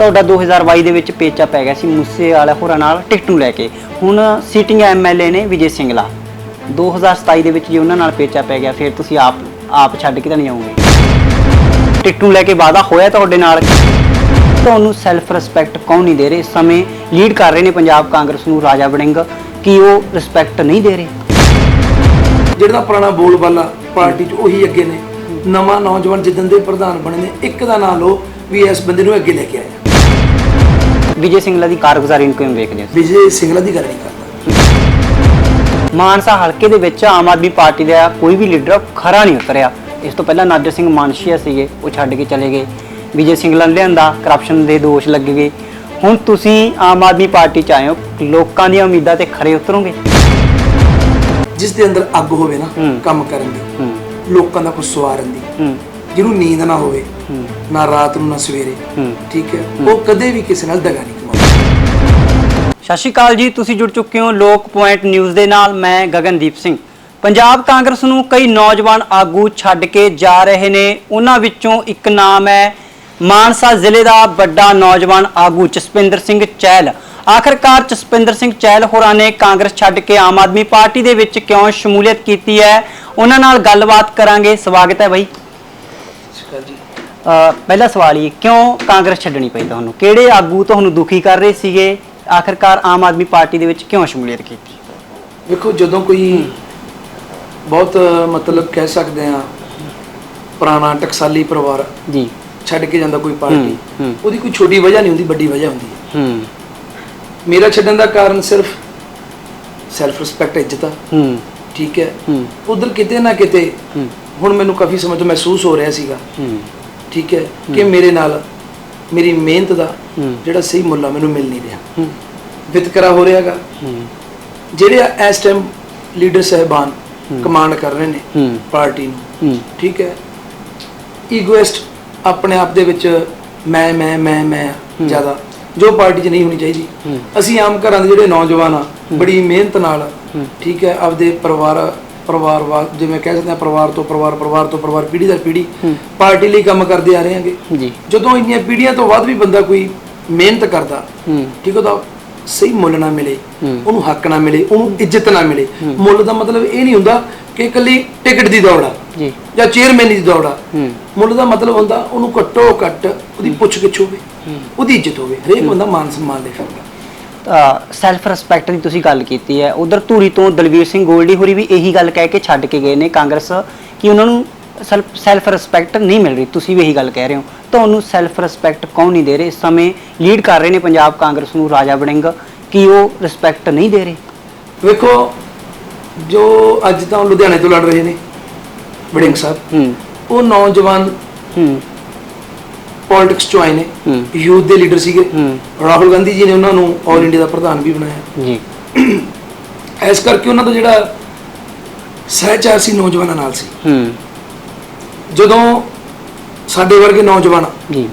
ਤੁਹਾਡਾ 2022 ਦੇ ਵਿੱਚ ਪੇਚਾ ਪੈ ਗਿਆ ਸੀ ਮੂਸੇ ਵਾਲਾ ਹੋਰਾਂ ਨਾਲ ਟਿਕਟ ਨੂੰ ਲੈ ਕੇ। ਹੁਣ ਸੀਟਿੰਗ ਐਮਐਲਏ ਨੇ ਵਿਜੇ ਸਿੰਗਲਾ। 2027 ਦੇ ਵਿੱਚ ਜੇ ਉਹਨਾਂ ਨਾਲ ਪੇਚਾ ਪੈ ਗਿਆ, ਫਿਰ ਤੁਸੀਂ ਆਪ ਆਪ ਛੱਡ ਕੇ ਤਾਂ ਨਹੀਂ ਆਉਂਗੇ। ਟਿਕਟ ਨੂੰ ਲੈ ਕੇ ਵਾਦਾ ਹੋਇਆ ਤੁਹਾਡੇ ਨਾਲ? ਤੁਹਾਨੂੰ ਸੈਲਫ ਰਿਸਪੈਕਟ ਕੌਣ ਨਹੀਂ ਦੇ ਰਹੇ? ਇਸ ਸਮੇਂ ਲੀਡ ਕਰ ਰਹੇ ਨੇ ਪੰਜਾਬ ਕਾਂਗਰਸ ਨੂੰ ਰਾਜਾ ਵੜਿੰਗ। ਕੀ ਉਹ ਰਿਸਪੈਕਟ ਨਹੀਂ ਦੇ ਰਹੇ? ਜਿਹੜਾ ਪੁਰਾਣਾ ਬੋਲਬਾਲਾ ਪਾਰਟੀ 'ਚ ਉਹੀ ਅੱਗੇ ਨੇ। ਨਵਾਂ ਨੌਜਵਾਨ ਜਿੱਦਣ ਦੇ ਪ੍ਰਧਾਨ ਬਣੇ ਨੇ, ਇੱਕ ਦਾ ਨਾਂ ਲਓ ਵੀ ਇਸ ਬੰਦੇ ਨੂੰ ਅੱਗੇ ਲੈ ਕੇ ਆਇਆ। ਵਿਜੇ ਸਿੰਗਲਾ ਦੀ ਕਾਰਗੁਜ਼ਾਰੀ ਨੂੰ ਕਿਵੇਂ ਵੇਖਦੇ ਹੋ ਵਿਜੇ ਸਿੰਗਲਾ ਦੀ ਗੱਲ ਨਹੀਂ ਕਰਦਾ। ਮਾਨਸਾ ਹਲਕੇ ਦੇ ਵਿੱਚ ਆਮ ਆਦਮੀ ਪਾਰਟੀ ਦਾ ਕੋਈ ਵੀ ਲੀਡਰ ਖਰਾ ਨਹੀਂ ਉਤਰਿਆ। ਇਸ ਤੋਂ ਪਹਿਲਾਂ ਨਾਜਰ ਸਿੰਘ ਮਾਨਸ਼ੀਆ ਸੀਗੇ ਉਹ ਛੱਡ ਕੇ ਚਲੇ ਗਏ। ਵਿਜੇ ਸਿੰਗਲਾ ਨੂੰ ਲਿਆਂਦਾ ਕਰਪਸ਼ਨ ਦੇ ਦੋਸ਼ ਲੱਗ ਗਏ। ਹੁਣ ਤੁਸੀਂ ਆਮ ਆਦਮੀ ਪਾਰਟੀ ਚ ਆਏ ਹੋ ਲੋਕਾਂ ਦੀਆਂ ਉਮੀਦਾਂ ਤੇ ਖਰੇ ਉਤਰੋਗੇ? ਜਿਸ ਦੇ ਅੰਦਰ ਅੱਗ ਹੋਵੇ ਨਾ। ਕੰਮ ਕਰਨ ਦੀ ਲੋਕਾਂ ਦਾ ਕੁਝ ਸਵਾਰਨ ਦੀ ਜਿਹਨੂੰ ਨੀਂਦ ਨਾ ਹੋਵੇ ਨਾ ਰਾਤ ਨੂੰ ਨਾ ਸਵੇਰੇ ਠੀਕ ਹੈ। ਉਹ ਕਦੇ ਵੀ ਕਿਸੇ ਨਾਲ ਦਗਾ ਨਹੀਂ ਸਤਿ ਸ਼੍ਰੀ ਅਕਾਲ ਜੀ ਤੁਸੀਂ ਜੁੜ ਚੁੱਕੇ ਹੋ ਲੋਕ ਪੁਆਇੰਟ ਨਿਊਜ਼ ਦੇ ਨਾਲ ਮੈਂ ਗਗਨਦੀਪ ਸਿੰਘ। ਪੰਜਾਬ ਕਾਂਗਰਸ ਨੂੰ ਕਈ ਨੌਜਵਾਨ ਆਗੂ ਛੱਡ ਕੇ ਜਾ ਰਹੇ ਨੇ। ਉਹਨਾਂ ਵਿੱਚੋਂ ਇੱਕ ਨਾਮ ਹੈ ਮਾਨਸਾ ਜ਼ਿਲ੍ਹੇ ਦਾ ਵੱਡਾ ਨੌਜਵਾਨ ਆਗੂ ਜਸਪਿੰਦਰ ਸਿੰਘ ਚਹਿਲ। ਆਖਰਕਾਰ ਜਸਪਿੰਦਰ ਸਿੰਘ ਚਹਿਲ ਹੋਰਾਂ ਨੇ ਕਾਂਗਰਸ ਛੱਡ ਕੇ ਆਮ ਆਦਮੀ ਪਾਰਟੀ ਦੇ ਵਿੱਚ ਕਿਉਂ ਸ਼ਮੂਲੀਅਤ ਕੀਤੀ ਹੈ? ਉਹਨਾਂ ਨਾਲ ਗੱਲਬਾਤ ਕਰਾਂਗੇ। ਸਵਾਗਤ ਹੈ ਬਾਈ। ਅ, ਪਹਿਲਾ ਸਵਾਲ ਹੀ ਕਿਉਂ ਕਾਂਗਰਸ ਛੱਡਣੀ ਪਈ ਤੁਹਾਨੂੰ? ਕਿਹੜੇ ਆਗੂ ਤੁਹਾਨੂੰ ਦੁਖੀ ਕਰ ਰਹੇ ਸੀਗੇ? ਆਖਰਕਾਰ ਆਮ ਆਦਮੀ ਪਾਰਟੀ ਦੇ ਵਿੱਚ ਕਿਉਂ ਸ਼ਮੂਲੀਅਤ ਕੀਤੀ? ਵੇਖੋ ਜਦੋਂ ਕੋਈ ਬਹੁਤ ਮਤਲਬ ਕਹਿ ਸਕਦੇ ਆ ਪੁਰਾਣਾ ਟਕਸਾਲੀ ਪਰਿਵਾਰ ਜੀ। ਛੱਡ ਕੇ ਜਾਂਦਾ ਕੋਈ ਪਾਰਟੀ। ਉਹਦੀ ਕੋਈ ਛੋਟੀ ਵਜ੍ਹਾ ਨਹੀਂ ਹੁੰਦੀ ਵੱਡੀ ਵਜ੍ਹਾ ਹੁੰਦੀ ਹੈ। ਹੂੰ। ਮੇਰਾ ਛੱਡਣ ਦਾ ਕਾਰਨ ਸਿਰਫ ਸੈਲਫ ਰਿਸਪੈਕਟ ਇੱਜ਼ਤ ਆ। ਹੂੰ। ਠੀਕ ਹੈ। ਉਧਰ ਕਿਤੇ ਨਾ ਕਿਤੇ ਹੁਣ ਮੈਨੂੰ ਕਾਫੀ ਸਮੇਂ ਤੋਂ ਮਹਿਸੂਸ ਹੋ ਰਿਹਾ ਸੀਗਾ। ਠੀਕ ਹੈ। ਕਿ ਮੇਰੇ ਨਾਲ ਮੇਰੀ ਮਿਹਨਤ ਦਾ। ਜਿਹੜਾ ਸਹੀ ਮੁੱਲ ਆ ਮੈਨੂੰ ਮਿਲ ਨਹੀਂ ਰਿਹਾ। ਵਿਤਕਰਾ ਹੋ ਰਿਹਾਗਾ ਜਿਹੜੇ ਇਸ ਟਾਈਮ ਲੀਡਰ ਸਹਿਬਾਨ ਕਮਾਂਡ ਕਰ ਰਹੇ ਨੇ ਪਾਰਟੀ ਨੂੰ। ਠੀਕ ਹੈ। ਈਗੋਇਸਟ ਆਪਣੇ ਆਪ ਦੇ ਵਿੱਚ ਮੈਂ ਮੈਂ ਮੈਂ ਮੈਂ ਜ਼ਿਆਦਾ। ਜੋ ਪਾਰਟੀ 'ਚ ਨਹੀਂ ਹੋਣੀ ਚਾਹੀਦੀ। ਅਸੀਂ ਆਮ ਘਰਾਂ ਦੇ ਜਿਹੜੇ ਨੌਜਵਾਨ ਆ ਬੜੀ ਮਿਹਨਤ ਨਾਲ। ਠੀਕ ਹੈ ਆਪਦੇ ਪਰਿਵਾਰ ਪਰਿਵਾਰ ਜਿਵੇਂ ਕਹਿ ਸਕਦੇ ਆ ਪਰਿਵਾਰ ਤੋਂ ਪਰਿਵਾਰ ਪਰਿਵਾਰ ਤੋਂ ਪਰਿਵਾਰ ਪੀੜ੍ਹੀ ਦਰ ਪੀੜ੍ਹੀ। ਪਾਰਟੀ ਲਈ ਕੰਮ ਕਰਦੇ ਆ ਰਹੇ ਹਾਂਗੇ। ਜੀ। ਜਦੋਂ ਇੰਨੀਆਂ ਪੀੜ੍ਹੀਆਂ ਤੋਂ ਬਾਅਦ ਵੀ ਬੰਦਾ ਕੋਈ ਮਿਹਨਤ ਕਰਦਾ ਠੀਕ ਉਹਦਾ ਸਹੀ ਮੁੱਲ ਨਾ ਮਿਲੇ। ਉਹਨੂੰ ਹੱਕ ਨਾ ਮਿਲੇ ਉਹਨੂੰ ਇੱਜ਼ਤ ਨਾ ਮਿਲੇ। ਮੁੱਲ ਦਾ ਮਤਲਬ ਇਹ ਨਹੀਂ ਹੁੰਦਾ ਕਿ ਇਕੱਲੀ ਟਿਕਟ ਦੀ ਦੌੜ ਆ ਜੀ। ਜਾਂ ਚੇਅਰਮੈਨ ਦੀ ਦੌੜ ਆ। ਮੁੱਲ ਦਾ ਮਤਲਬ ਹੁੰਦਾ ਉਹਨੂੰ ਘੱਟੋ ਘੱਟ ਉਹਦੀ ਪੁੱਛ ਗਿੱਛ ਹੋਵੇ ਉਹਦੀ ਇੱਜ਼ਤ ਹੋਵੇ ਹਰੇਕ ਬੰਦਾ ਮਾਨ ਸਨਮਾਨ ਦੇ ਕਰਦਾ ਸੈਲਫ ਰਿਸਪੈਕਟ ਦੀ ਤੁਸੀਂ ਗੱਲ ਕੀਤੀ ਹੈ। ਉਧਰ ਧੂਰੀ ਤੋਂ ਦਲਵੀਰ ਸਿੰਘ ਗੋਲਡੀ ਹੋਰੀ ਵੀ ਇਹੀ ਗੱਲ ਕਹਿ ਕੇ ਛੱਡ ਕੇ ਗਏ ਨੇ ਕਾਂਗਰਸ ਕਿ ਉਹਨਾਂ ਨੂੰ ਸੈਲਫ ਰਿਸਪੈਕਟ ਨਹੀਂ ਮਿਲ ਰਹੀ। ਤੁਸੀਂ ਵੀ ਇਹੀ ਗੱਲ ਕਹਿ ਰਹੇ ਹੋ। ਤੁਹਾਨੂੰ ਸੈਲਫ ਰਿਸਪੈਕਟ ਕੌਣ ਨਹੀਂ ਦੇ ਰਹੇ? ਇਸ ਸਮੇਂ ਲੀਡ ਕਰ ਰਹੇ ਨੇ ਪੰਜਾਬ ਕਾਂਗਰਸ ਨੂੰ ਰਾਜਾ ਵੜਿੰਗ। ਕੀ ਉਹ ਰਿਸਪੈਕਟ ਨਹੀਂ ਦੇ ਰਹੇ? ਵੇਖੋ ਜੋ ਅੱਜ ਤਾਂ ਲੁਧਿਆਣੇ ਤੋਂ ਲੜ ਰਹੇ ਨੇ ਵੜਿੰਗ ਸਾਹਿਬ। ਹੂੰ। ਉਹ ਨੌਜਵਾਨ ਹੂੰ। ਪੋਲਿਟਿਕਸ ਚੋਂ ਆਏ ਨੇ। ਯੂਥ ਦੇ ਲੀਡਰ ਸੀਗੇ। ਰਾਹੁਲ ਗਾਂਧੀ ਜੀ ਨੇ ਉਹਨਾਂ ਨੂੰ ਆਲ ਇੰਡੀਆ ਦਾ ਪ੍ਰਧਾਨ ਵੀ ਬਣਾਇਆ। ਜੀ। ਇਸ ਕਰਕੇ ਉਹਨਾਂ ਦਾ ਜਿਹੜਾ ਸਹਿਚਾਰ ਸੀ ਨੌਜਵਾਨਾਂ ਨਾਲ ਸੀ। ਹੂੰ। ਜਦੋਂ ਸਾਡੇ ਵਰਗੇ ਨੌਜਵਾਨ ਜੀ।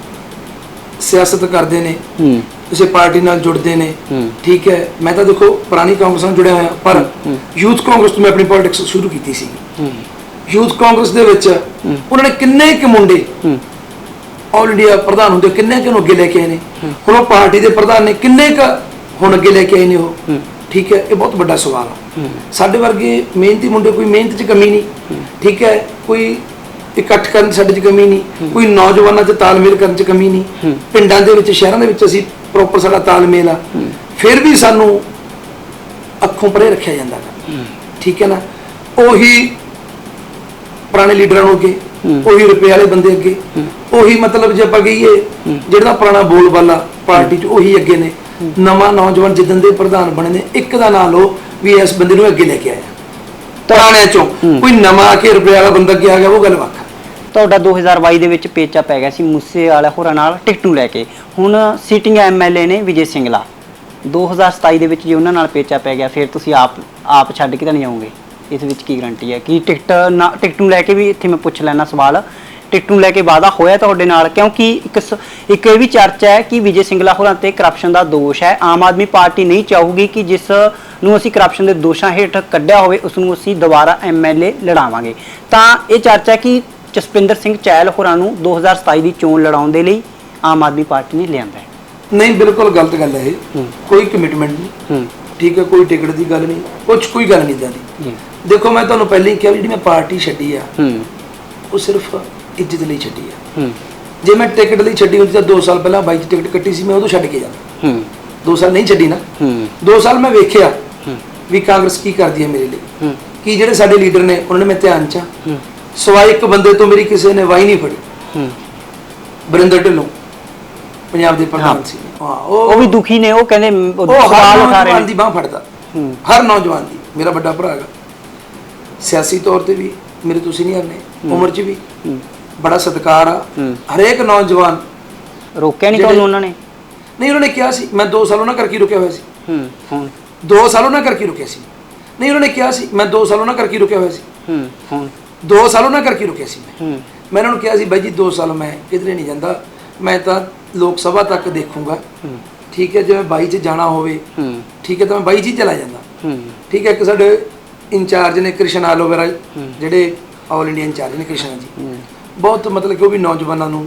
ਸਿਆਸਤ ਕਰਦੇ ਨੇ ਹੂੰ। ਕਿਸੇ ਪਾਰਟੀ ਨਾਲ ਜੁੜਦੇ ਨੇ ਠੀਕ ਹੈ ਮੈਂ ਤਾਂ ਦੇਖੋ ਪੁਰਾਣੀ ਕਾਂਗਰਸ ਨਾਲ ਜੁੜਿਆ ਹੋਇਆ ਪਰ। ਯੂਥ ਕਾਂਗਰਸ ਤੋਂ ਮੈਂ ਆਪਣੀ ਪੋਲਿਟਿਕਸ ਸ਼ੁਰੂ ਕੀਤੀ ਸੀ। ਯੂਥ ਕਾਂਗਰਸ ਦੇ ਵਿੱਚ ਉਹਨਾਂ ਨੇ ਕਿੰਨੇ ਕੁ ਮੁੰਡੇ ਆਲ ਇੰਡੀਆ ਪ੍ਰਧਾਨ ਹੁੰਦੇ ਕਿੰਨੇ ਕੁ ਨੂੰ ਅੱਗੇ ਲੈ ਕੇ ਆਏ ਨੇ? ਹੁਣ ਉਹ ਪਾਰਟੀ ਦੇ ਪ੍ਰਧਾਨ ਨੇ ਕਿੰਨੇ ਕੁ ਹੁਣ ਅੱਗੇ ਲੈ ਕੇ ਆਏ ਨੇ ਉਹ। ਠੀਕ ਹੈ ਇਹ ਬਹੁਤ ਵੱਡਾ ਸਵਾਲ ਆ। ਹੂੰ। ਸਾਡੇ ਵਰਗੇ ਮਿਹਨਤੀ ਮੁੰਡੇ ਕੋਈ ਮਿਹਨਤ 'ਚ ਕਮੀ ਨਹੀਂ। ਠੀਕ ਹੈ ਕੋਈ ਇਕੱਠ ਕਰਨ 'ਚ ਸਾਡੇ 'ਚ ਕਮੀ ਨਹੀਂ। ਕੋਈ ਨੌਜਵਾਨਾਂ 'ਚ ਤਾਲਮੇਲ ਕਰਨ 'ਚ ਕਮੀ ਨਹੀਂ। ਪਿੰਡਾਂ ਦੇ ਵਿੱਚ ਸ਼ਹਿਰਾਂ ਦੇ ਵਿੱਚ ਅਸੀਂ ਪ੍ਰੋਪਰ ਸਾਡਾ ਤਾਲਮੇਲ ਆ। ਫਿਰ ਵੀ ਸਾਨੂੰ ਅੱਖੋਂ ਪਰੇ ਰੱਖਿਆ ਜਾਂਦਾ। ਠੀਕ ਹੈ ਨਾ? ਉਹੀ ਪੁਰਾਣੇ ਲੀਡਰਾਂ ਨੂੰ ਅੱਗੇ ਉਹੀ ਰੁਪਏ ਵਾਲੇ ਬੰਦੇ ਅੱਗੇ। ਉਹੀ ਮਤਲਬ ਜੇ ਆਪਾਂ ਕਹੀਏ, ਜਿਹੜਾ ਪੁਰਾਣਾ ਬੋਲਬਾਲਾ ਪਾਰਟੀ 'ਚ ਉਹੀ ਅੱਗੇ ਨੇ। ਨਵਾਂ ਨੌਜਵਾਨ ਜਿੱਦਣ ਦੇ ਪ੍ਰਧਾਨ ਬਣੇ ਨੇ, ਇੱਕ ਦਾ ਨਾਂ ਲਓ ਵੀ ਇਸ ਬੰਦੇ ਨੂੰ ਅੱਗੇ ਲੈ ਕੇ ਆਇਆ। ਪੁਰਾਣਿਆਂ ਚੋਂ ਕੋਈ ਨਵਾਂ ਆ ਕੇ ਰੁਪਏ ਵਾਲਾ ਬੰਦਾ ਅੱਗੇ ਆ ਗਿਆ, ਉਹ ਗੱਲ ਵੱਖ ਤੁਹਾਡਾ 2022 ਦੇ ਵਿੱਚ ਪੇਚਾ ਪੈ ਗਿਆ ਸੀ ਮੂਸੇ ਵਾਲਾ ਹੋਰਾਂ ਨਾਲ ਟਿਕਟੂ ਲੈ ਕੇ। ਹੁਣ ਸੀਟਿੰਗ ਐਮਐਲਏ ਨੇ ਵਿਜੇ ਸਿੰਗਲਾ। 2027 ਦੇ ਵਿੱਚ ਜੇ ਉਹਨਾਂ ਨਾਲ ਪੇਚਾ ਪੈ ਗਿਆ, ਫਿਰ ਤੁਸੀਂ ਆਪ ਆਪ ਛੱਡ ਕੇ ਤਾਂ ਨਹੀਂ ਆਉਂਗੇ। ਇਸ ਵਿੱਚ ਕੀ ਗਰੰਟੀ ਹੈ? ਕਿ ਟਿਕਟ ਨਾ ਟਿਕਟ ਨੂੰ ਲੈ ਕੇ ਵੀ ਇੱਥੇ ਮੈਂ ਪੁੱਛ ਲੈਣਾ ਸਵਾਲ। ਟਿਕਟ ਨੂੰ ਲੈ ਕੇ ਵਾਅਦਾ ਹੋਇਆ ਤੁਹਾਡੇ ਨਾਲ? ਕਿਉਂਕਿ ਇੱਕ ਸ- ਇੱਕ ਇਹ ਵੀ ਚਰਚਾ ਹੈ ਕਿ ਵਿਜੇ ਸਿੰਗਲਾ ਹੋਰਾਂ ਤੇ ਕਰਪਸ਼ਨ ਦਾ ਦੋਸ਼ ਹੈ। ਆਮ ਆਦਮੀ ਪਾਰਟੀ ਨਹੀਂ ਚਾਹੂਗੀ ਕਿ ਜਿਸ ਨੂੰ ਅਸੀਂ ਕਰਪਸ਼ਨ ਦੇ ਦੋਸ਼ਾਂ ਹੇਠ ਕੱਢਿਆ ਹੋਵੇ ਉਸ ਨੂੰ ਅਸੀਂ ਦੁਬਾਰਾ ਐਮਐਲਏ ਲੜਾਵਾਂਗੇ। ਤਾਂ ਇਹ ਚਰਚਾ ਹੈ ਕਿ ਜਸਪਿੰਦਰ ਸਿੰਘ ਚਹਿਲ ਹੋਰਾਂ ਨੂੰ 2027 ਦੀ ਚੋਣ ਲੜਾਉਣ ਦੇ ਲਈ ਆਮ ਆਦਮੀ ਪਾਰਟੀ ਨੇ ਲਿਆਂਦਾ ਹੈ। ਨਹੀਂ ਬਿਲਕੁਲ ਗਲਤ ਗੱਲ ਹੈ ਇਹ। ਕੋਈ ਕਮਿਟਮੈਂਟ ਨਹੀਂ। ਹੂੰ। ਠੀਕ ਹੈ ਕੋਈ ਟਿਕਟ ਦੀ ਗੱਲ ਨਹੀਂ। ਕੁਝ ਕੋਈ ਗੱਲ ਨਹੀਂ ਇਦਾਂ ਦੀ। ਜੀ। ਦੇਖੋ ਮੈਂ ਤੁਹਾਨੂੰ ਪਹਿਲਾਂ ਹੀ ਕਿਹਾ ਜਿਹੜੀ ਮੈਂ ਪਾਰਟੀ ਛੱਡੀ ਆ ਹੂੰ। ਉਹ ਸਿਰਫ ਇੱਜ਼ਤ ਲਈ ਛੱਡੀ ਆ। ਹੂੰ। ਜੇ ਮੈਂ ਟਿਕਟ ਲਈ ਛੱਡੀ ਹੁੰਦੀ ਤਾਂ 2 ਸਾਲ ਪਹਿਲਾਂ ਬਾਈ ਦੀ ਟਿਕਟ ਕੱਟੀ ਸੀ ਮੈਂ ਉਦੋਂ ਛੱਡ ਕੇ ਜਾਂਦਾ। ਹੂੰ। 2 ਸਾਲ ਨਹੀਂ ਛੱਡੀ ਨਾ। ਹੂੰ। 2 ਸਾਲ ਮੈਂ ਵੇਖਿਆ ਹੂੰ। ਵੀ ਕਾਂਗਰਸ ਕੀ ਕਰਦੀ ਹੈ ਮੇਰੇ ਲਈ। ਹੂੰ। ਕੀ ਜਿਹੜੇ ਸਾਡੇ ਲੀਡਰ ਨੇ ਉਹਨਾਂ ਨੇ ਮੈਂ ਧਿਆਨ ਚ। ਹੂੰ। ਸਵਾਈ ਇੱਕ ਬੰਦੇ ਤੋਂ ਮੇਰੀ ਕਿਸੇ ਨੇ ਵਾਈ ਨਹੀਂ ਫੜੀ। ਹੂੰ। ਬਰਿੰਦਰ ਢਿੱਲੋਂ ਪੰਜਾਬ ਦੇ। ਪ੍ਰਧਾਨ ਸੀ। ਹਾਂ ਉਹ ਵੀ ਦੁਖੀ ਨੇ ਉਹ ਕਹਿੰਦੇ ਸਵਾਲ ਉਠਾ ਰਹੇ ਨੌਜਵਾਨ ਨੇ। ਦੀ ਬਾਹ ਫੜਦਾ। ਹਰ ਨੌਜਵਾਨ ਦੀ। ਮੇਰਾ ਵੱਡਾ ਭਰਾ ਹੈਗਾ। ਸਿਆਸੀ ਤੌਰ ਤੇ ਵੀ ਮੇਰੇ ਤੁਸੀਂ ਨਹੀਂ ਹਰਨੇ ਉਮਰ 'ਚ ਵੀ। ਬੜਾ ਸਤਿਕਾਰ ਆ। ਹਰੇਕ ਨੌਜਵਾਨ ਰੋਕਿਆ ਨਹੀਂ ਤੁਹਾਨੂੰ ਉਹਨਾਂ ਨੇ? ਨਹੀਂ ਉਹਨਾਂ ਨੇ ਕਿਹਾ ਸੀ ਮੈਂ 2 ਸਾਲ ਉਹਨਾਂ ਕਰਕੇ ਰੁਕਿਆ ਹੋਇਆ ਸੀ। ਹੂੰ ਹੁਣ? 2 ਸਾਲ ਉਹਨਾਂ ਕਰਕੇ ਰੁਕਿਆ ਸੀ। ਨਹੀਂ ਉਹਨਾਂ ਨੇ ਕਿਹਾ ਸੀ ਮੈਂ 2 ਸਾਲ ਉਹਨਾਂ ਕਰਕੇ ਰੁਕਿਆ ਹੋਇਆ ਸੀ। ਹੂੰ ਹੁਣ? 2 ਸਾਲ ਉਹਨਾਂ ਕਰਕੇ ਰੁਕਿਆ ਸੀ ਮੈਂ। ਹੂੰ। ਮੈਂ ਇਹਨਾਂ ਨੂੰ ਕਿਹਾ ਸੀ ਬਾਈ ਜੀ 2 ਸਾਲ ਮੈਂ ਕਿਧਰੇ ਨਹੀਂ ਜਾਂਦਾ। ਮੈਂ ਤਾਂ ਲੋਕ ਸਭਾ ਤੱਕ ਦੇਖੂੰਗਾ। ਹੂੰ। ਠੀਕ ਹੈ ਜਿਵੇਂ ਬਾਈ 'ਚ ਜਾਣਾ ਹੋਵੇ। ਹੂੰ। ਠੀਕ ਹੈ ਤਾਂ ਮੈਂ ਬਾਈ 'ਚ ਹੀ ਚਲਾ ਜਾਂਦਾ। ਹੂੰ। ਠੀਕ ਹੈ ਇੱਕ ਸਾਡੇ ਇੰਚਾਰਜ ਨੇ ਕ੍ਰਿਸ਼ਨ ਆਲੋਵੇਰਾ ਜਿਹੜੇ ਆਲ ਇੰਡੀਆ ਇੰਚਾਰਜ ਨੇ ਕ੍ਰਿਸ਼ਨ ਜੀ। ਬਹੁਤ ਮਤਲਬ ਕਿ ਉਹ ਵੀ ਨੌਜਵਾਨਾਂ ਨੂੰ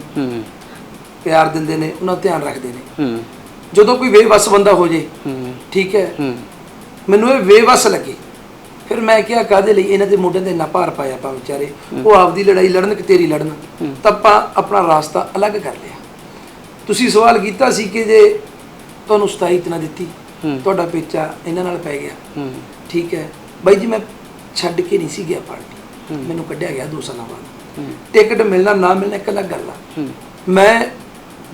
ਪਿਆਰ ਦਿੰਦੇ ਨੇ ਉਹਨਾਂ ਦਾ ਧਿਆਨ ਰੱਖਦੇ ਨੇ। ਜਦੋਂ ਕੋਈ ਬੇਵੱਸ ਬੰਦਾ ਹੋ ਜੇ ਠੀਕ ਹੈ? ਮੈਨੂੰ ਇਹ ਬੇਵੱਸ ਲੱਗੇ। ਫਿਰ ਮੈਂ ਕਿਹਾ ਕਾਦੇ ਲਈ? ਇਹਨਾਂ ਦੇ ਮੋਢਿਆਂ ਤੇ ਇੰਨਾ ਭਾਰ ਪਾਇਆ ਪਾ ਵਿਚਾਰੇ। ਉਹ ਆਪਦੀ ਲੜਾਈ ਲੜਨ ਕਿ ਤੇਰੀ ਲੜਨ? ਤਾਂ ਆਪਾਂ ਆਪਣਾ ਰਾਸਤਾ ਅਲੱਗ ਕਰ ਲਿਆ। ਤੁਸੀਂ ਸਵਾਲ ਕੀਤਾ ਸੀ ਕਿ ਜੇ ਤੁਹਾਨੂੰ ਸਤਾਈ ਨਾ ਦਿੱਤੀ। ਤੁਹਾਡਾ ਪੇਚਾ ਇਹਨਾਂ ਨਾਲ ਪੈ ਗਿਆ। ਠੀਕ ਹੈ? ਬਾਈ ਜੀ ਮੈਂ ਛੱਡ ਕੇ ਨਹੀਂ ਸੀ ਗਿਆ ਪਾਰਟੀ। ਮੈਨੂੰ ਕੱਢਿਆ ਗਿਆ 2 ਸਾਲਾਂ ਬਾਅਦ। ਟਿਕਟ ਮਿਲਣਾ ਨਾ ਮਿਲਣਾ ਇੱਕ ਅਲੱਗ ਗੱਲ ਆ। ਮੈਂ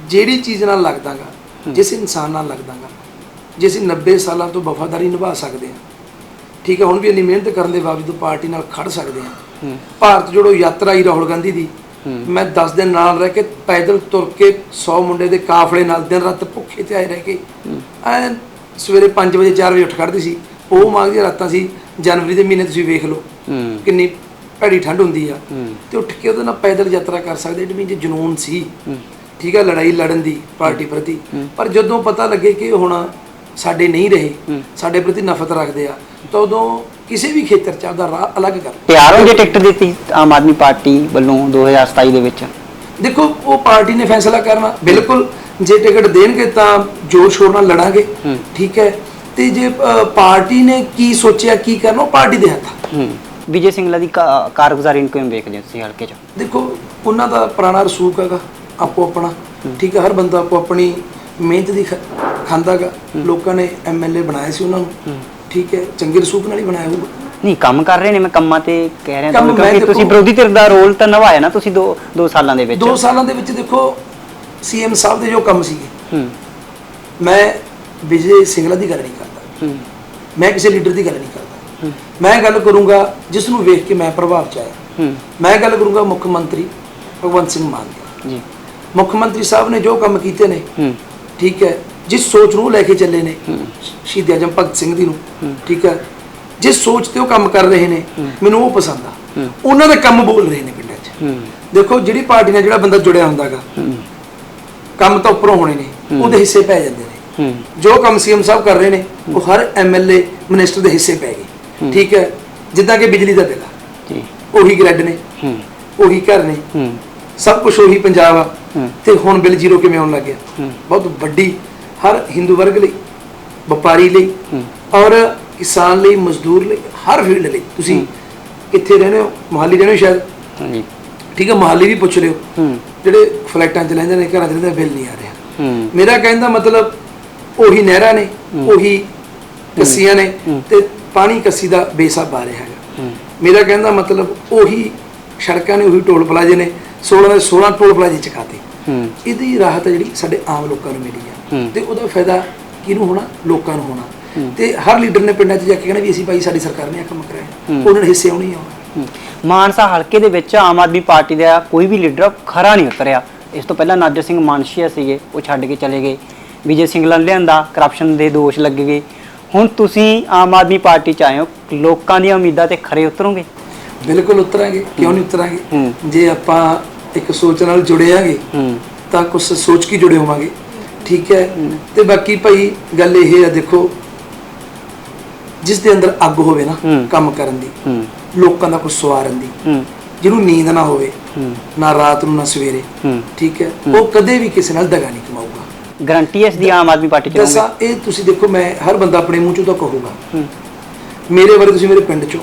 ਜਿਹੜੀ ਚੀਜ਼ ਨਾਲ ਲੱਗਦਾਗਾ ਜਿਸ ਇਨਸਾਨ ਨਾਲ ਲੱਗਦਾਗਾ ਜੇ ਅਸੀਂ 90 ਸਾਲਾਂ ਤੋਂ ਵਫਾਦਾਰੀ ਨਿਭਾ ਸਕਦੇ ਹਾਂ ਠੀਕ ਹੈ ਹੁਣ ਵੀ ਇੰਨੀ ਮਿਹਨਤ ਕਰਨ ਦੇ ਬਾਵਜੂਦ ਪਾਰਟੀ ਨਾਲ ਖੜ ਸਕਦੇ ਹੂੰ। ਭਾਰਤ ਜੋੜੋ ਯਾਤਰਾ ਹੀ ਰਾਹੁਲ ਗਾਂਧੀ ਦੀ। ਮੈਂ 10 ਦਿਨ ਨਾਲ ਰਹਿ ਕੇ ਪੈਦਲ ਤੁਰ ਕੇ 100 ਮੁੰਡੇ ਦੇ ਕਾਫਲੇ ਨਾਲ ਦਿਨ ਰਾਤ ਭੁੱਖੇ ਤੇ ਆਏ ਰਹਿ ਕੇ। ਐ ਸਵੇਰੇ 5 ਵਜੇ 4 ਵਜੇ ਉੱਠ ਖੜਦੀ ਸੀ। ਉਹ ਮੰਗਦੀਆਂ ਰਾਤਾਂ ਸੀ ਜਨਵਰੀ ਦੇ ਮਹੀਨੇ ਤੁਸੀਂ ਵੇਖ ਲਓ ਹੂੰ। ਕਿੰਨੀ ਭੈੜੀ ਠੰਡ ਹੁੰਦੀ ਆ। ਤੇ ਉੱਠ ਕੇ ਉਹਦੇ ਨਾਲ ਪੈਦਲ ਯਾਤਰਾ ਕਰ ਸਕਦੇ ਵੀ ਜੇ ਜਨੂਨ ਸੀ। ਠੀਕ ਹੈ ਲੜਾਈ ਲੜਨ ਦੀ ਪਾਰਟੀ ਪ੍ਰਤੀ। ਪਰ ਜਦੋਂ ਪਤਾ ਲੱਗੇ ਕਿ ਹੁਣ ਸਾਡੇ ਨਹੀਂ ਰਹੇ ਸਾਡੇ ਪ੍ਰਤੀ ਨਫ਼ਰਤ ਰੱਖਦੇ ਆ ਤਾਂ ਉਦੋਂ ਕਿਸੇ ਵੀ ਖੇਤਰ ਚ ਆਪਦਾ ਰਾਹ ਅਲੱਗ ਕਰ ਤਿਆਰ ਹੋ ਜੇ ਟਿਕਟ ਦਿੱਤੀ ਆਮ ਆਦਮੀ ਪਾਰਟੀ ਵੱਲੋਂ 2027 ਦੇ ਵਿੱਚ। ਦੇਖੋ ਉਹ ਪਾਰਟੀ ਨੇ ਫੈਸਲਾ ਕਰਨਾ ਬਿਲਕੁਲ। ਜੇ ਟਿਕਟ ਦੇਣਗੇ ਤਾਂ ਜੋਰ ਸ਼ੋਰ ਨਾਲ ਲੜਾਂਗੇ। ਠੀਕ ਹੈ। ਤੇ ਜੇ ਅ, ਪਾਰਟੀ ਨੇ ਕੀ ਸੋਚਿਆ ਕੀ ਕਰਨਾ ਉਹ ਪਾਰਟੀ ਦੇ ਹੱਥ। ਆ। ਹੂੰ। ਵਿਜੇ ਸਿੰਗਲਾ ਦੀ ਕਾ- ਕਾਰਗੁਜ਼ਾਰੀ ਨੂੰ ਕਿਵੇਂ ਵੇਖਦੇ ਹੋ ਤੁਸੀਂ ਹਲਕੇ 'ਚ? ਦੇਖੋ ਉਹਨਾਂ ਦਾ ਪੁਰਾਣਾ ਰਸੂਖ ਹੈਗਾ ਆਪੋ ਆਪਣਾ। ਠੀਕ ਹੈ ਹਰ ਬੰਦਾ ਆਪੋ ਆਪਣੀ ਮਿਹਨਤ ਦੀ ਖ- ਖਾਂਦਾਗਾ ਲੋਕਾਂ ਨੇ ਐਮਐਲਏ ਬਣਾਏ ਸੀ ਉਹਨਾਂ ਨੂੰ। ਠੀਕ ਹੈ ਚੰਗੇ ਰਸੂਖ ਨਾਲ ਹੀ ਬਣਾਇਆ ਹੋਊਗਾ। ਨਹੀਂ ਕੰਮ ਕਰ ਰਹੇ ਨੇ ਮੈਂ ਕੰਮਾਂ ਤੇ ਕਹਿ ਰਿਹਾ ਕੰਮ ਤੁਹਾਨੂੰ ਮੈਂ ਕਿਉਂਕਿ ਤੁਸੀਂ ਵਿਰੋਧੀ ਧਿਰ ਦਾ ਰੋਲ ਤਾਂ ਨਿਭਾਇਆ ਨਾ ਤੁਸੀਂ ਦੋ ਦੋ ਸਾਲਾਂ ਦੇ ਵਿੱਚ। ਦੋ ਸਾਲਾਂ ਦੇ ਵਿੱਚ ਦੇਖੋ ਸੀਐਮ ਸਾਹਿਬ ਦੇ ਜੋ ਕੰਮ ਸੀਗੇ। ਹੂੰ। ਮੈਂ ਵਿਜੇ ਸਿੰਗਲਾ ਦੀ ਗੱਲ ਨਹੀਂ ਕਰਦਾ ਹੂੰ ਮੈਂ ਕਿਸੇ ਲੀਡਰ ਦੀ ਗੱਲ ਨਹੀਂ ਕਰਦਾ। ਮੈਂ ਗੱਲ ਕਰੂੰਗਾ ਜਿਸ ਨੂੰ ਵੇਖ ਕੇ ਮੈਂ ਪ੍ਰਭਾਵ ਚ ਆਇਆ। ਮੈਂ ਗੱਲ ਕਰੂੰਗਾ ਮੁੱਖ ਮੰਤਰੀ ਭਗਵੰਤ ਸਿੰਘ ਮਾਨ ਦੀ। ਜੀ। ਮੁੱਖ ਮੰਤਰੀ ਸਾਹਿਬ ਨੇ ਜੋ ਕੰਮ ਕੀਤੇ ਨੇ ਠੀਕ ਹੈ ਜਿਸ ਸੋਚ ਨੂੰ ਲੈ ਕੇ ਚੱਲੇ ਨੇ ਸ਼ਹੀਦ ਆਜਮ ਭਗਤ ਸਿੰਘ ਦੀ ਨੂੰ ਠੀਕ ਹੈ ਜਿਸ ਸੋਚ ਤੇ ਉਹ ਕੰਮ ਕਰ ਰਹੇ ਨੇ ਮੈਨੂੰ ਉਹ ਪਸੰਦ ਆ। ਉਹਨਾਂ ਦੇ ਕੰਮ ਬੋਲ ਰਹੇ ਨੇ ਪਿੰਡਾਂ 'ਚ। ਦੇਖੋ ਜਿਹੜੀ ਪਾਰਟੀ ਨਾਲ ਜਿਹੜਾ ਬੰਦਾ ਜੁੜਿਆ ਹੁੰਦਾਗਾ ਕੰਮ ਤਾਂ ਉੱਪਰੋਂ ਹੋਣੇ ਨੇ ਉਹਦੇ ਹਿੱਸੇ ਪੈ ਜਾਂਦੇ ਨੇ। ਜੋ ਕੰਮ ਸੀਐਮ ਸਾਹਿਬ ਕਰ ਰਹੇ ਨੇ ਉਹ ਹਰ ਐਮਐਲਏ ਮਿਨਿਸਟਰ ਦੇ ਹਿੱਸੇ ਪੈ ਗਏ। ਠੀਕ ਹੈ? ਜਿੱਦਾਂ ਕਿ ਬਿਜਲੀ ਦਾ ਬਿੱਲ ਜੀ। ਉਹੀ ਗ੍ਰਿਡ ਨੇ। ਉਹੀ ਘਰ ਨੇ। ਸਭ ਕੁਝ ਉਹੀ ਪੰਜਾਬ ਆ। ਤੇ ਹੁਣ ਬਿੱਲ ਜ਼ੀਰੋ ਕਿਵੇਂ ਆਉਣ ਲੱਗਿਆ ਹੂੰ। ਬਹੁਤ ਵੱਡੀ ਹਰ ਹਿੰਦੂ ਵਰਗ ਲਈ ਵਪਾਰੀ ਲਈ। ਔਰ ਕਿਸਾਨ ਲਈ ਮਜ਼ਦੂਰ ਲਈ ਹਰ ਫੀਲਡ ਲਈ। ਤੁਸੀਂ ਕਿੱਥੇ ਰਹਿੰਦੇ ਹੋ ਮੋਹਾਲੀ ਰਹਿੰਦੇ ਹੋ ਸ਼ਾਇਦ? ਜੀ ਠੀਕ ਹੈ ਮੋਹਾਲੀ ਵੀ ਪੁੱਛ ਲਿਓ ਹੂੰ। ਜਿਹੜੇ ਫਲੈਟਾਂ 'ਚ ਰਹਿੰਦੇ ਨੇ ਘਰਾਂ 'ਚ ਰਹਿੰਦੇ ਬਿੱਲ ਨਹੀਂ ਆ ਰਿਹਾ। ਮੇਰਾ ਕਹਿਣ ਦਾ ਮਤਲਬ ਉਹੀ ਨਹਿਰਾਂ ਨੇ ਉਹੀ ਕੱਸੀਆਂ ਨੇ ਤੇ ਪਾਣੀ ਕੱਸੀ ਦਾ ਬੇਸਾਬ ਆ ਰਿਹਾ ਹੈਗਾ। ਮੇਰਾ ਕਹਿਣ ਦਾ ਮਤਲਬ ਉਹੀ ਸੜਕਾਂ ਨੇ ਉਹੀ ਟੋਲ ਪਲਾਜ਼ੇ ਨੇ 16 ਦੇ 16 ਟੋਲ ਪਲਾਜ਼ੇ ਚਕਾਤੇ। ਇਹਦੀ ਰਾਹਤ ਜਿਹੜੀ ਸਾਡੇ ਆਮ ਲੋਕਾਂ ਨੂੰ ਮਿਲੀ ਆ। ਤੇ ਉਹਦਾ ਫਾਇਦਾ ਕਿਹਨੂੰ ਹੋਣਾ? ਲੋਕਾਂ ਨੂੰ ਹੋਣਾ। ਤੇ ਹਰ ਲੀਡਰ ਨੇ ਪਿੰਡਾਂ 'ਚ ਜਾ ਕੇ ਕਹਿਣਾ ਵੀ ਅਸੀਂ ਭਾਈ ਸਾਡੀ ਸਰਕਾਰ ਨੇ ਇਹ ਕੰਮ ਕਰਾਇਆ। ਉਹਨਾਂ ਨੇ ਹਿੱਸੇ ਆਉਣੇ। ਹੂੰ। ਮਾਨਸਾ ਹਲਕੇ ਦੇ ਵਿੱਚ ਆਮ ਆਦਮੀ ਪਾਰਟੀ ਦਾ ਕੋਈ ਵੀ ਲੀਡਰ ਖਰਾ ਨਹੀਂ ਉਤਰਿਆ। ਇਸ ਤੋਂ ਪਹਿਲਾਂ ਨਾਜਰ ਸਿੰਘ ਮਾਨਸ਼ੀਆ ਸੀਗੇ ਉਹ ਛੱਡ ਕੇ ਚਲੇ ਗਏ। ਵਿਜੇ ਸਿੰਗਲਾ ਲਿਆਂਦਾ ਕਰਪਸ਼ਨ ਦੇ ਦੋਸ਼ ਲੱਗੇ ਗਏ। ਹੁਣ ਤੁਸੀਂ ਆਮ ਆਦਮੀ ਪਾਰਟੀ ਚ ਆਏ ਹੋ ਲੋਕਾਂ ਦੀਆਂ ਉਮੀਦਾਂ ਤੇ ਖਰੇ ਉਤਰੋਗੇ? ਬਿਲਕੁਲ ਉਤਰਾਂਗੇ ਕਿਉਂ ਨਹੀਂ ਉਤਰਾਂਗੇ। ਜੇ ਆਪਾਂ ਇੱਕ ਸੋਚ ਨਾਲ ਜੁੜੇ ਆਂਗੇ ਤਾਂ ਕੁਝ ਸੋਚ ਕੇ ਜੁੜੇ ਹੋਵਾਂਗੇ। ਠੀਕ ਹੈ? ਤੇ ਬਾਕੀ ਭਾਈ ਗੱਲ ਇਹ ਹੈ ਦੇਖੋ ਜਿਸ ਦੇ ਅੰਦਰ ਅੱਗ ਹੋਵੇ ਨਾ। ਕੰਮ ਕਰਨ ਦੀ ਲੋਕਾਂ ਦਾ ਕੁਝ ਸਵਾਰਨ ਦੀ ਜਿਹਨੂੰ ਨੀਂਦ ਨਾ ਹੋਵੇ ਨਾ ਰਾਤ ਨੂੰ ਨਾ ਸਵੇਰੇ ਠੀਕ ਹੈ? ਉਹ ਕਦੇ ਵੀ ਕਿਸੇ ਨਾਲ ਦਗਾ ਨਹੀਂ ਗਰੰਟੀ ਇਸ ਦੀ ਆਮ ਆਦਮੀ ਪਾਰਟੀ ਕਰੋਗੇ ਦੱਸਾਂ ਇਹ ਤੁਸੀਂ ਦੇਖੋ ਮੈਂ ਹਰ ਬੰਦਾ ਆਪਣੇ ਮੂੰਹ ਚੋਂ ਤਾਂ ਕਹੂਗਾ। ਮੇਰੇ ਬਾਰੇ ਤੁਸੀਂ ਮੇਰੇ ਪਿੰਡ ਚੋਂ।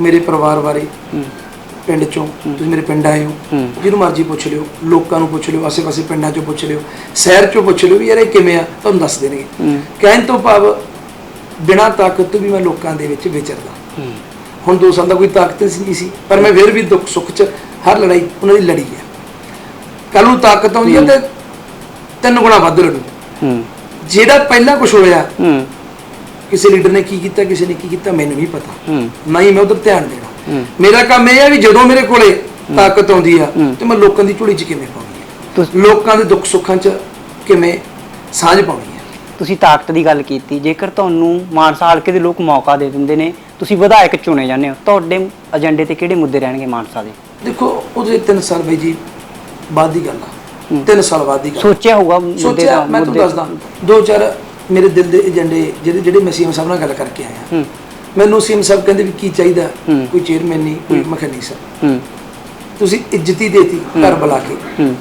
ਮੇਰੇ ਪਰਿਵਾਰ ਬਾਰੇ ਪਿੰਡ ਚੋਂ ਤੁਸੀਂ ਮੇਰੇ ਪਿੰਡ ਆਏ ਹੋ। ਜਿਹਨੂੰ ਮਰਜ਼ੀ ਪੁੱਛ ਲਿਓ ਲੋਕਾਂ ਨੂੰ ਪੁੱਛ ਲਿਓ ਆਸੇ-ਪਾਸੇ ਪਿੰਡਾਂ ਚੋਂ ਪੁੱਛ ਲਿਓ ਸ਼ਹਿਰ ਚੋਂ ਪੁੱਛ ਲਿਓ ਵੀ ਯਾਰ ਇਹ ਕਿਵੇਂ ਆ ਤੁਹਾਨੂੰ ਦੱਸ ਦੇਣਗੇ। ਕਹਿਣ ਤੋਂ ਭਾਵ ਬਿਨਾਂ ਤਾਕਤ ਤੋਂ ਵੀ ਮੈਂ ਲੋਕਾਂ ਦੇ ਵਿੱਚ ਵਿਚਰਦਾ। ਹੁਣ ਦੋ ਸਾਲ ਦਾ ਕੋਈ ਤਾਕਤ ਨਹੀਂ ਸੀ ਪਰ ਮੈਂ ਫਿਰ ਵੀ ਦੁੱਖ ਸੁੱਖ 'ਚ ਹਰ ਲੜਾਈ ਉਹਨਾਂ ਦੀ ਲੜੀ ਹੈ। ਕੱਲ ਨੂੰ ਤਾਕਤ ਆਉਂਦੀ ਹੈ। ਤੇ ਤਿੰਨ ਗੁਣਾ ਵੱਧ ਲੜੂ। ਹੂੰ। ਜਿਹੜਾ ਪਹਿਲਾਂ ਕੁਝ ਹੋਇਆ ਹੂੰ। ਕਿਸੇ ਲੀਡਰ ਨੇ ਕੀ ਕੀਤਾ ਕਿਸੇ ਨੇ ਕੀ ਕੀਤਾ ਮੈਨੂੰ ਨਹੀਂ ਪਤਾ। ਹੂੰ। ਮੈਂ ਉਧਰ ਧਿਆਨ ਦੇਣਾ। ਮੇਰਾ ਕੰਮ ਇਹ ਹੈ ਵੀ ਜਦੋਂ ਮੇਰੇ ਕੋਲੇ ਤਾਕਤ ਆਉਂਦੀ ਆ। ਤੇ ਮੈਂ ਲੋਕਾਂ ਦੀ ਝੋਲੀ 'ਚ ਕਿਵੇਂ ਹੈ ਤੁਸ- ਲੋਕਾਂ ਦੇ ਦੁੱਖ ਸੁੱਖਾਂ 'ਚ ਕਿਵੇਂ ਸਾਂਝ ਪਾਉਣੀ ਹੈ ਤੁਸੀਂ ਤਾਕਤ ਦੀ ਗੱਲ ਕੀਤੀ ਜੇਕਰ ਤੁਹਾਨੂੰ ਮਾਨਸਾ ਹਲਕੇ ਦੇ ਲੋਕ ਮੌਕਾ ਦੇ ਦਿੰਦੇ ਨੇ ਤੁਸੀਂ ਵਿਧਾਇਕ ਚੁਣੇ ਜਾਂਦੇ ਹੋ ਤੁਹਾਡੇ ਏਜੰਡੇ ਤੇ ਕਿਹੜੇ ਮੁੱਦੇ ਰਹਿਣਗੇ ਮਾਨਸਾ ਦੇ? ਦੇਖੋ ਉਹਦੇ 3 ਸਾਲ ਬਈ ਜੀ ਬਾਅਦ ਦੀ ਗੱਲ ਆ। 3 ਸਾਲ ਬਾਅਦ ਦੀ ਗੱਲ। ਸੋਚਿਆ ਹੋਊਗਾ ਮੁੱਦੇ ਸੋਚਿਆ ਦਾ ਮੈਂ ਤੁਹਾਨੂੰ ਮੁੱਦੇ- ਦੱਸਦਾ ਦੋ ਚਾਰ ਮੇਰੇ ਦਿਲ ਦੇ ਏਜੰਡੇ ਜਿਹੜੇ ਜਿਹੜੇ ਮੈਂ ਸੀਐਮ ਸਾਹਿਬ ਨਾਲ ਗੱਲ ਕਰਕੇ ਆਇਆ। ਹੂੰ। ਮੈਨੂੰ ਸੀਐਮ ਸਾਹਿਬ ਕਹਿੰਦੇ ਵੀ ਕੀ ਚਾਹੀਦਾ ਹੂੰ। ਕੋਈ ਚੇਅਰਮੈਨ ਨਹੀਂ ਕੋਈ ਮਖਨੀ ਸਾਹਿਬ ਹੂੰ। ਤੁਸੀਂ ਇੱਜ਼ਤੀ ਦੇਤੀ ਘਰ ਬੁਲਾ ਕੇ। ਹੂੰ।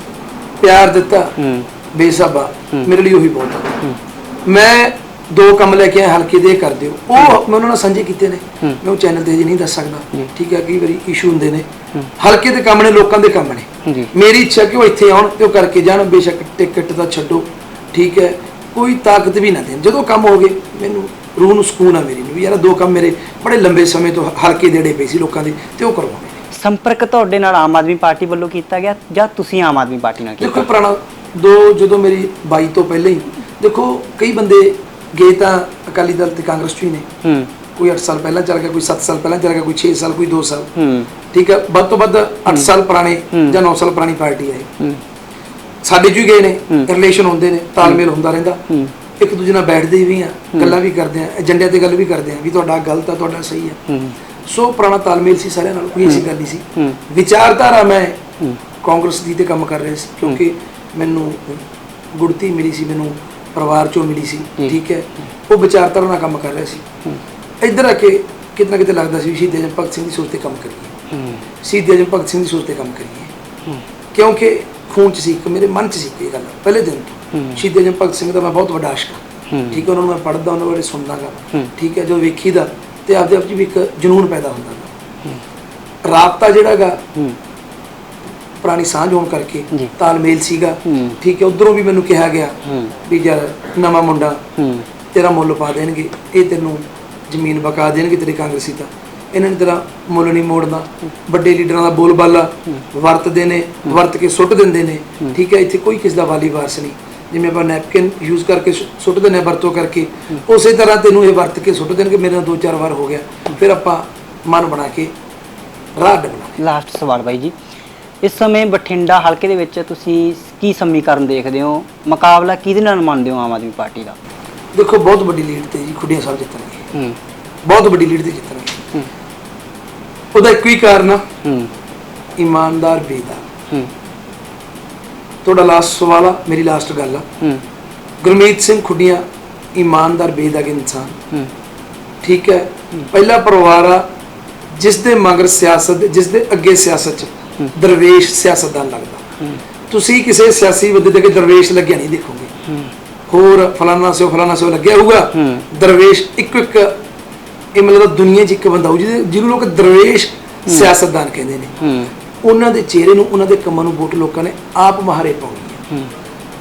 ਪਿਆਰ ਦਿੱਤਾ। ਹੂੰ। ਬੇਸਬਾ। ਮੇਰੇ ਲਈ ਉਹੀ ਬਹੁਤ ਆ। ਮੈਂ ਦੋ ਕੰਮ ਲੈ ਕੇ ਆਇਆ ਹਲਕੇ ਦੇ ਕਰ ਦਿਓ ਉਹ ਮੈਂ ਉਹਨਾਂ ਨਾਲ ਸਾਂਝੇ ਕੀਤੇ ਨੇ। ਮੈਂ ਉਹ ਚੈਨਲ ਤੇ ਜੀ ਨਹੀਂ ਦੱਸ ਸਕਦਾ। ਠੀਕ ਹੈ ਕਈ ਵਾਰੀ ਇਸ਼ੂ ਹੁੰਦੇ ਨੇ। ਹਲਕੇ ਦੇ ਕੰਮ ਨੇ ਲੋਕਾਂ ਦੇ ਕੰਮ ਨੇ। ਮੇਰੀ ਇੱਛਾ ਕਿ ਉਹ ਇੱਥੇ ਆਉਣ ਤੇ ਉਹ ਕਰਕੇ ਜਾਣ ਬੇਸ਼ੱਕ ਟਿਕਟ ਦਾ ਛੱਡੋ। ਠੀਕ ਹੈ ਕੋਈ ਤਾਕਤ ਵੀ ਨਾ ਦੇਣ। ਜਦੋਂ ਕੰਮ ਹੋ ਗਏ ਮੈਨੂੰ ਰੂਹ ਨੂੰ ਸਕੂਨ ਆ ਮੇਰੀ ਨੂੰ ਯਾਰ ਦੋ ਕੰਮ ਮੇਰੇ ਬੜੇ ਲੰਬੇ ਸਮੇਂ ਤੋਂ ਹਲਕੇ ਦੇੜੇ ਪਏ ਸੀ ਲੋਕਾਂ ਦੇ ਤੇ ਉਹ ਕਰਵਾਉਣੇ ਸੰਪਰਕ ਤੁਹਾਡੇ ਨਾਲ ਆਮ ਆਦਮੀ ਪਾਰਟੀ ਵੱਲੋਂ ਕੀਤਾ ਗਿਆ ਜਾਂ ਤੁਸੀਂ ਆਮ ਆਦਮੀ ਪਾਰਟੀ ਨਾਲ ਕੀਤਾ? ਦੇਖੋ ਪੁਰਾਣਾ ਦੋ ਜਦੋਂ ਮੇਰੀ 22 ਤੋਂ ਪਹਿਲਾਂ ਹੀ ਦੇਖੋ ਕਈ ਬੰਦੇ ਗਏ ਤਾਂ ਅਕਾਲੀ ਦਲ ਤੇ ਕਾਂਗਰਸ ਚ ਹੀ ਨੇ। ਹੂੰ। ਕੋਈ 8 ਸਾਲ ਪਹਿਲਾਂ ਚੱਲ ਗਿਆ ਕੋਈ 7 ਸਾਲ ਪਹਿਲਾਂ ਚੱਲ ਗਿਆ ਕੋਈ 6 ਸਾਲ ਕੋਈ 2 ਸਾਲ। ਹੂੰ। ਠੀਕ ਹੈ ਵੱਧ ਤੋਂ ਵੱਧ 8 ਸਾਲ ਪੁਰਾਣੇ। ਜਾਂ 9 ਸਾਲ ਪੁਰਾਣੀ ਪਾਰਟੀ ਹੈ। ਹੂੰ। ਸਾਡੇ ਚ ਗਏ ਨੇ। ਰਿਲੇਸ਼ਨ ਹੁੰਦੇ ਨੇ ਤਾਲਮੇਲ ਹੁੰਦਾ ਰਹਿੰਦਾ। ਹੂੰ। ਇੱਕ ਦੂਜੇ ਨਾਲ ਬੈਠਦੇ ਵੀ ਆ ਗੱਲਾਂ ਵੀ ਕਰਦੇ ਆ ਏਜੰਡਿਆਂ ਤੇ ਗੱਲ ਵੀ ਕਰਦੇ ਆ ਵੀ ਤੁਹਾਡਾ ਗਲਤ ਆ ਤੁਹਾਡਾ ਸਹੀ ਆ। ਹੂੰ। ਸੋ ਪੁਰਾਣਾ ਤਾਲਮੇਲ ਸੀ ਸਾਰਿਆਂ ਨਾਲ ਕੋਈ ਐਸੀ ਗੱਲ ਨਹੀਂ ਸੀ। ਵਿਚਾਰਧਾਰਾ ਮੈਂ ਕਾਂਗਰਸ ਦੀ ਤੇ ਕੰਮ ਕਰ ਰਿਹਾ ਸੀ ਕਿਉਂਕਿ ਮੈਨੂੰ ਗੁੜਤੀ ਮਿਲੀ ਸੀ ਮੈਨੂੰ ਪਰਿਵਾਰ ਚੋਂ ਮਿਲੀ ਸੀ। ਠੀਕ ਹੈ। ਉਹ ਵਿਚਾਰਧਾਰਾ ਨਾਲ ਕੰਮ ਕਰ ਰਿਹਾ ਸੀ। ਇੱਧਰ ਆ ਕੇ ਕਿਤੇ ਨਾ ਕਿਤੇ ਲੱਗਦਾ ਸੀ ਸ਼ਹੀਦ ਆਜਮ ਭਗਤ ਸਿੰਘ ਦੀ ਸੋਚ ਤੇ ਕੰਮ ਕਰੀਏ। ਸ਼ਹੀਦ ਆਜਮ ਭਗਤ ਸਿੰਘ ਦੀ ਸੋਚ ਤੇ ਕੰਮ ਕਰੀਏ। ਕਿਉਂਕਿ ਖੂਨ ਚ ਸੀ ਇੱਕ ਮੇਰੇ ਮਨ ਚ ਸੀ ਇਹ ਗੱਲ ਪਹਿਲੇ ਦਿਨ ਤੋਂ। ਸ਼ਹੀਦ ਆਜਮ ਭਗਤ ਸਿੰਘ ਦਾ ਮੈਂ ਬਹੁਤ ਵੱਡਾ ਆਸ਼ਕ ਹਾਂ। ਠੀਕ ਹੈ ਉਹਨਾਂ ਨੂੰ ਮੈਂ ਪੜ੍ਹਦਾ ਉਹਨਾਂ ਬਾਰੇ ਸੁਣਦਾ ਗਾ। ਠੀਕ ਹੈ ਜੋ ਵੇਖੀਦਾ ਤੇ ਆਪਦੇ ਆਪ ਚ ਵੀ ਇੱਕ ਜਨੂਨ ਪੈਦਾ ਹੁੰਦਾ ਗਾ। ਰਾਬਤਾ ਜਿਹੜਾ ਗਾ ਹੂੰ। ਪੁਰਾਣੀ ਸਾਂਝ ਹੋਣ ਕਰਕੇ। ਤਾਲਮੇਲ ਸੀਗਾ। ਠੀਕ ਹੈ ਉਧਰੋਂ ਵੀ ਮੈਨੂੰ ਕਿਹਾ ਗਿਆ ਵੀ ਯਾਰ ਨਵਾਂ ਮੁੰਡਾ ਤੇਰਾ ਮੁੱਲ ਪਾ ਦੇਣਗੇ ਇਹ ਤੈਨੂੰ ਜ਼ਮੀਨ ਬਕਾ ਦੇਣਗੇ ਤੇਰੇ ਕਾਂਗਰਸੀ ਤਾਂ। ਇਹਨਾਂ ਨੇ ਤੇਰਾ ਮੁੱਲ ਨਹੀਂ ਮੋੜਨਾ। ਵੱਡੇ ਲੀਡਰਾਂ ਦਾ ਬੋਲਬਾਲਾ ਵਰਤਦੇ ਨੇ ਵਰਤ ਕੇ ਸੁੱਟ ਦਿੰਦੇ ਨੇ। ਠੀਕ ਹੈ ਇੱਥੇ ਕੋਈ ਕਿਸ ਦਾ ਵਾਲੀ ਵਾਰਸ ਨਹੀਂ। ਜਿਵੇਂ ਆਪਾਂ ਨੈਪਕਿਨ ਯੂਜ਼ ਕਰਕੇ ਸੁੱਟ ਦਿੰਦੇ ਵਰਤੋਂ ਕਰਕੇ ਉਸੇ ਤਰ੍ਹਾਂ ਤੈਨੂੰ ਇਹ ਵਰਤ ਕੇ ਸੁੱਟ ਦੇਣਗੇ। ਮੇਰੇ ਨਾਲ ਦੋ ਚਾਰ ਵਾਰ ਹੋ ਗਿਆ। ਫਿਰ ਆਪਾਂ ਮਨ ਬਣਾ ਕੇ ਰਾਹ ਡਬਣਾ ਲਾਸਟ ਸਵਾਲ ਬਾਈ ਜੀ। ਇਸ ਸਮੇਂ ਬਠਿੰਡਾ ਹਲਕੇ ਦੇ ਵਿੱਚ ਤੁਸੀਂ ਕੀ ਸਮੀਕਰਨ ਦੇਖਦੇ ਹੋ? ਮੁਕਾਬਲਾ ਕਿਹਦੇ ਨਾਲ ਮੰਨਦੇ ਹੋ ਆਮ ਆਦਮੀ ਪਾਰਟੀ ਦਾ? ਦੇਖੋ ਬਹੁਤ ਵੱਡੀ ਲੀਡ ਤੇ ਜੀ ਖੁੱਡੀਆਂ ਸਾਹਿਬ ਜਿੱਤਣਗੇ। ਹੂੰ। ਬਹੁਤ ਵੱਡੀ ਲੀਡ ਤੇ ਜਿੱਤਣਗੇ। ਹੂੰ। ਉਹਦਾ ਇੱਕੋ ਹੀ ਕਾਰਨ ਆ। ਹੂੰ। ਇਮਾਨਦਾਰ ਬੇਦਾ ਹੂੰ। ਤੁਹਾਡਾ ਲਾਸਟ ਸਵਾਲ ਆ ਮੇਰੀ ਲਾਸਟ ਗੱਲ ਆ। ਹੂੰ। ਗੁਰਮੀਤ ਸਿੰਘ ਖੁੱਡੀਆਂ ਇਮਾਨਦਾਰ ਬੇਦਾਗ ਇਨਸਾਨ। ਹੂੰ। ਠੀਕ ਹੈ? ਪਹਿਲਾ ਪਰਿਵਾਰ ਆ ਜਿਸ ਦੇ ਮਗਰ ਸਿਆਸਤ ਜਿਸ ਦੇ ਅੱਗੇ ਸਿਆਸਤ ਚ ਦਰਵੇਸ਼ ਸਿਆਸਤਦਾਨ ਲੱਗਦਾ। ਹੂੰ ਤੁਸੀਂ ਕਿਸੇ ਸਿਆਸੀ ਬੰਦੇ ਦੇ ਅੱਗੇ ਦਰਵੇਸ਼ ਲੱਗਿਆ ਨਹੀਂ ਦੇਖੋਗੇ। ਹੂੰ ਹੋਰ ਫਲਾਨਾ ਸਿਓ ਫਲਾਨਾ ਸਿਓ ਲੱਗਿਆ ਹੋਊਗਾ। ਹੂੰ। ਦਰਵੇਸ਼ ਇੱਕ ਇੱਕ ਇਹ ਮਤਲਬ ਦੁਨੀਆ 'ਚ ਇੱਕ ਬੰਦਾ ਜਿਹਦੇ ਜਿਹਨੂੰ ਲੋਕ ਦਰਵੇਸ਼ ਸਿਆਸਤਦਾਨ ਕਹਿੰਦੇ ਨੇ। ਹੂੰ ਉਹਨਾਂ ਦੇ ਚਿਹਰੇ ਨੂੰ ਉਹਨਾਂ ਦੇ ਕੰਮਾਂ ਨੂੰ ਵੋਟ ਲੋਕਾਂ ਨੇ ਆਪ ਮਹਾਰੇ ਪਾਉਣੀ ਹੈ। ਹੂੰ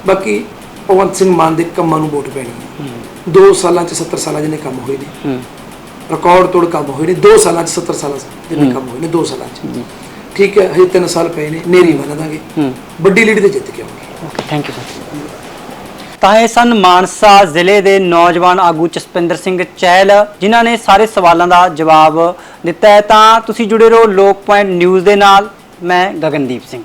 ਬਾਕੀ ਭਗਵੰਤ ਸਿੰਘ ਮਾਨ ਦੇ ਕੰਮਾਂ ਨੂੰ ਵੋਟ ਪੈਣੀ ਹੈ। ਹੂੰ 2 ਸਾਲਾਂ 'ਚ 70 ਸਾਲਾਂ ਜਿਹਨੇ ਕੰਮ ਹੋਏ ਨੇ। ਹੂੰ। ਰਿਕਾਰਡ ਤੋੜ ਕੰਮ ਹੋਏ ਨੇ। 2 ਸਾਲਾਂ 'ਚ 70 ਸਾਲਾਂ ਜਿਹਨੇ ਕੰਮ ਹੋਏ ਨੇ 2 ਸਾਲਾਂ 'ਚ। ਠੀਕ ਹੈ ਹਜੇ 3 ਸਾਲ ਪਏ ਨੇ ਨੇਰੀ ਬਣਾ ਦਾਂਗੇ। ਹੂੰ। ਵੱਡੀ ਲੀਡ ਤੇ ਜਿੱਤ ਕੇ ਆਉਣਗੇ ਓਕੇ ਥੈਂਕ ਯੂ ਸਰ ਤਾਂ ਇਹ ਸਨ ਮਾਨਸਾ ਜ਼ਿਲ੍ਹੇ ਦੇ ਨੌਜਵਾਨ ਆਗੂ ਜਸਪਿੰਦਰ ਸਿੰਘ ਚਹਿਲ ਜਿਨ੍ਹਾਂ ਨੇ ਸਾਰੇ ਸਵਾਲਾਂ ਦਾ ਜਵਾਬ ਦਿੱਤਾ ਹੈ। ਤਾਂ ਤੁਸੀਂ ਜੁੜੇ ਰਹੋ ਲੋਕ ਪੁਆਇੰਟ ਨਿਊਜ਼ ਦੇ ਨਾਲ ਮੈਂ ਗਗਨਦੀਪ ਸਿੰਘ।